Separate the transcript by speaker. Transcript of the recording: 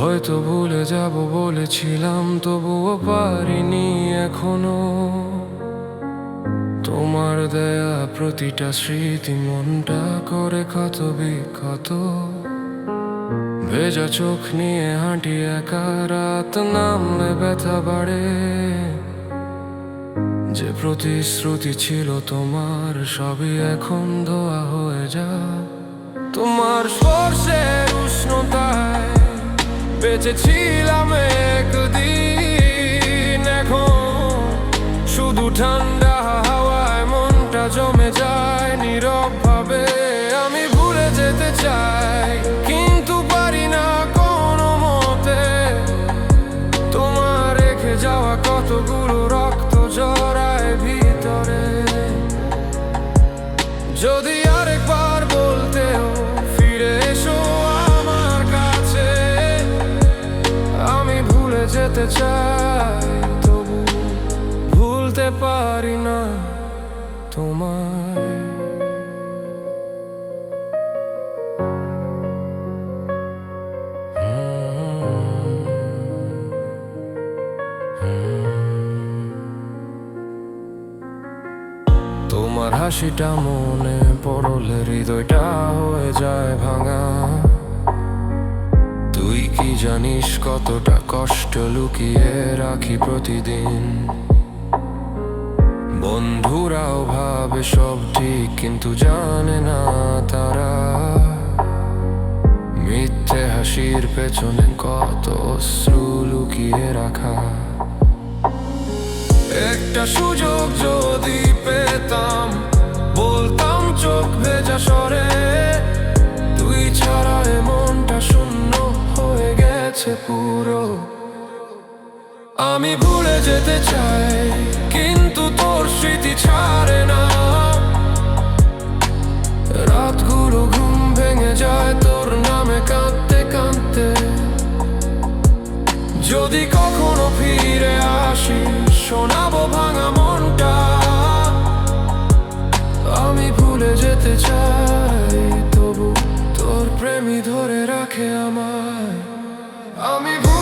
Speaker 1: হয়তো ভুলে যাব বলেছিলাম, তবুও পারিনি এখনও। তোমার দেয়া প্রতিটা স্মৃতি মনটা করে ক্ষত বিক্ষত। ভেজা চোখ নিয়ে হাঁটি একা, রাত নামলে ব্যথা বাড়ে। যে প্রতিশ্রুতি ছিল তোমার, সবই এখন ধোয়া হয়ে যা তোমার স্পর্শের উষ্ণতায় বেঁচেছিলাম একদিন। এখন শুধু ঠান্ডা হাওয়ায় মনটা জমে যায় নীরব ভাবে আমি ভুলে যেতে চাই, কিন্তু পারি না কোনো মতে। তোমার রেখে যাওয়া কতগুলো যেতে চাই, তবু ভুলতে পারি না তোমায়। তোমার হাসিটা মনে পড়লে হৃদয়টা হয়ে যায় ভাঙা। কি জানিস কতটা কষ্ট লুকিয়ে রাখি প্রতিদিন? বন্ধুরাও ভাবে সব ঠিক, কিন্তু জানে না তারা। মিথ্যে হাসির পেছনে কত অশ্রু লুকিয়ে রাখা। একটা সুযোগ যদি পেতাম, বলতাম চোখ ভেজা সরে গেছে পুরো। আমি ভুলে যেতে চাই, কিন্তু তোর স্মৃতি ছাড়ে না। রাতগুলো ঘুম ভেঙে যায়, তোর নামে কাঁদতে কাঁদতে। যদি কখনো ফিরে আসি, শোনাবো ভাঙা মনটা। আমি ভুলে যেতে চাই, তবু তোর প্রেমী ধরে রাখে আমায়। আমি ভুলে